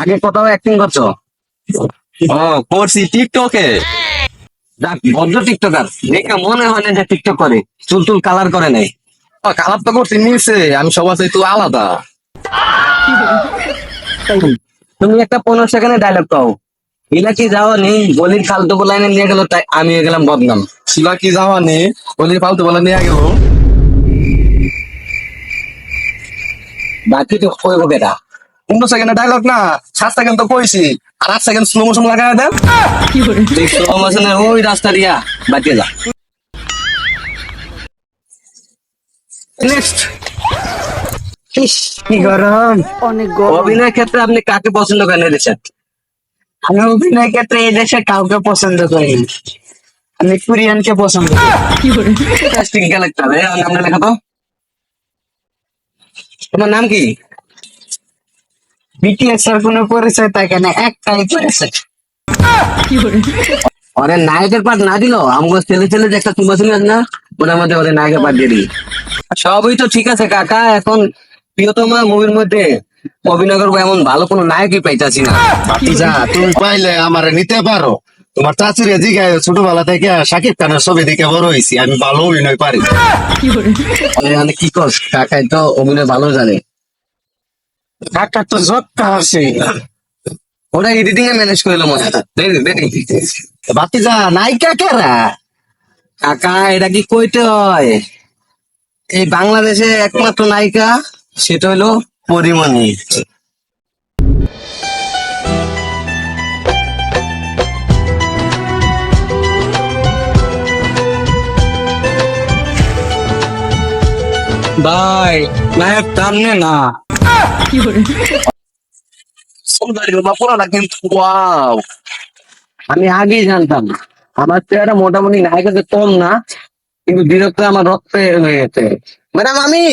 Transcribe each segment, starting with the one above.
আগে কোথাও অ্যাক্টিং করছ? ও করছি টিকটকে যাক ভদ্র টিকটকার দেখে মনে হয় না যে টিকটক করে। চুল টুল কালার করে নাই। খারাপ তো করছি নিচে। আমি সবার চাইতে আলাদা। তুমি একটা পনেরো সেকেন্ডে ডায়লগ পাও। ইলা কি যাওয়া নেই গলির ফালতু লাইনে নিয়ে গেল তাই আমি গেলাম বদনাম। শিলা কি যাওয়া নে বলি ফালতু বলে নিয়ে গেল। বাকি তো কইব কেটা পনেরো সেকেন্ডের ডায়লগ না সাত সেকেন্ড তো কইছি আর আট সেকেন্ড স্লো মোশন লাগাই দেন। motion এ ওই রাস্তা দিয়া বাঁচিয়ে যা। নেক্সট কি গরম। অনেক গরম। অভিনয় ক্ষেত্রে আপনি কাকে পছন্দ করেন এদেশে আমি অভিনয় ক্ষেত্রে এই দেশে কাউকে পছন্দ করি। আমি কোরিয়ানকে পছন্দ করি। কাস্টিং ক্যারেক্টার নামটা লেখা তো। তোমার নাম কি? বিটিএস এর কোনো পরিচয় থাকে না একটাই পরিচয়। ওরে নায়কের পাঠ না দিল আমগো ছেলে ছেলে যে একটা তুমা ছিল না ওটার মধ্যে ওরে নায়কের পাঠ দিয়ে দিই। সবই তো ঠিক আছে কাকা এখন প্রিয়তমা মুভির মধ্যে অভিনয় করব এমন ভালো কোনো নায়কই পাইতাছি না। যা তুমি পাইলে আমার নিতে পারো। তোমার চাচুরে জিগায় ছোটবেলা থেকে শাকিব খানের ছবি দেখে বড় হয়েছি আমি ভালো অভিনয় পারি। মানে কি কর কাকাই তো অভিনয় ভালো জানে। ঢাকা তো জটকা আছে। ওরা এডিটিং এ ম্যানেজ করে মনে বাতি যা নায়িকা কেরা? কাকা এটা কি কইতে হয়? এই বাংলাদেশে একমাত্র নায়িকা সেটা হলো পরিমণি। ভাই নায়ক টাননে না। আমি আগেই জানতাম। আমার চেহারা মোটামুটি কম না কিন্তু ডিরেক্টর আমার রক্তে হয়ে গেছে। ম্যাডাম আমি?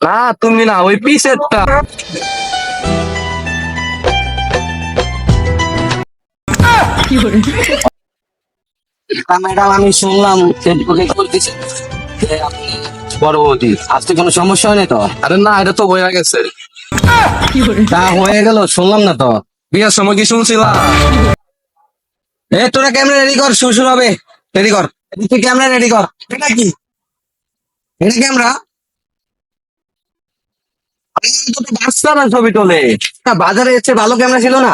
না তুমি না ওই পিসেরটা। ম্যাডাম আমি শুনলাম ফেসবুকে করতেছে আজকে কোনো সমস্যা হয়নি তো? আরে না এটা তো হয়ে গেছে। তা হয়ে গেল শুনলাম না তো। বিয়ের সময় কি শুনছিলাম এ তোরা ক্যামেরা রেডি কর? শুরু হবে রেডি কর। তুই ক্যামেরা রেডি কর? এটা কি? এটা ক্যামেরা? বাচ্চা না ছবি তোলে। বাজারে এসে ভালো ক্যামেরা ছিল না?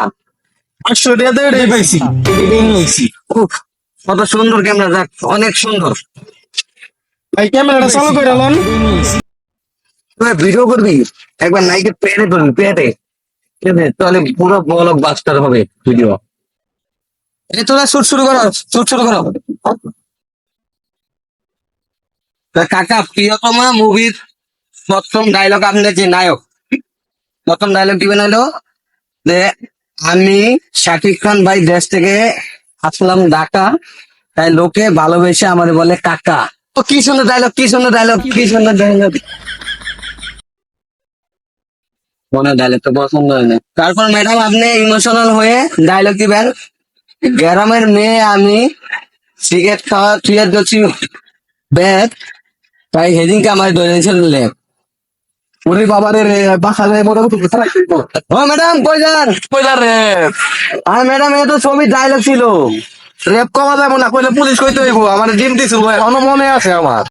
পাঁচশো টাকা দিয়ে পাইছি। কত সুন্দর ক্যামেরা দেখ অনেক সুন্দর। ভাই ক্যামেরাটা চালু করে লন। তুই ভিডিও করবি? একবার নাইকে করবি পেটে ঠিক আছে? তাহলে পুরো বাস্টার হবে ভিডিও এই তোরা শুট শুরু করো শুট শুরু করো। কাকা, প্রিয়তমা মুভির প্রথম ডায়লগ আপনার যে নায়ক। প্রথম ডায়লগ দিবেন হলো যে আমি শাকিব খান ভাই দেশ থেকে আসলাম ঢাকা, তাই লোকে ভালোবেসে আমাদের বলে কাকা। ও, কি সুন্দর ডায়লগ কি সুন্দর ডায়লগ কি সুন্দর ডায়লগ মনে ডায়লগ তো পছন্দ হয় না তারপর ম্যাডাম আপনি ইমোশনাল হয়ে ডায়লগ দিবেন। গ্রামের মেয়ে আমি সিগারেট খাওয়া থুয়ে দিচ্ছি ব্যাগ তাই সেদিনকে আমার ধরেছিল লেখ ওরে বাবারে রে বাসা যায় মোটামুটি ও ম্যাডাম কই যান? কইলা রে? আর ম্যাডাম এ তো ছবি ডায়লগ ছিল। রেপ কমা যাব না কইলে পুলিশ কইতে হইব। আমার ডিম দিছিল এখনও মনে আছে আমার।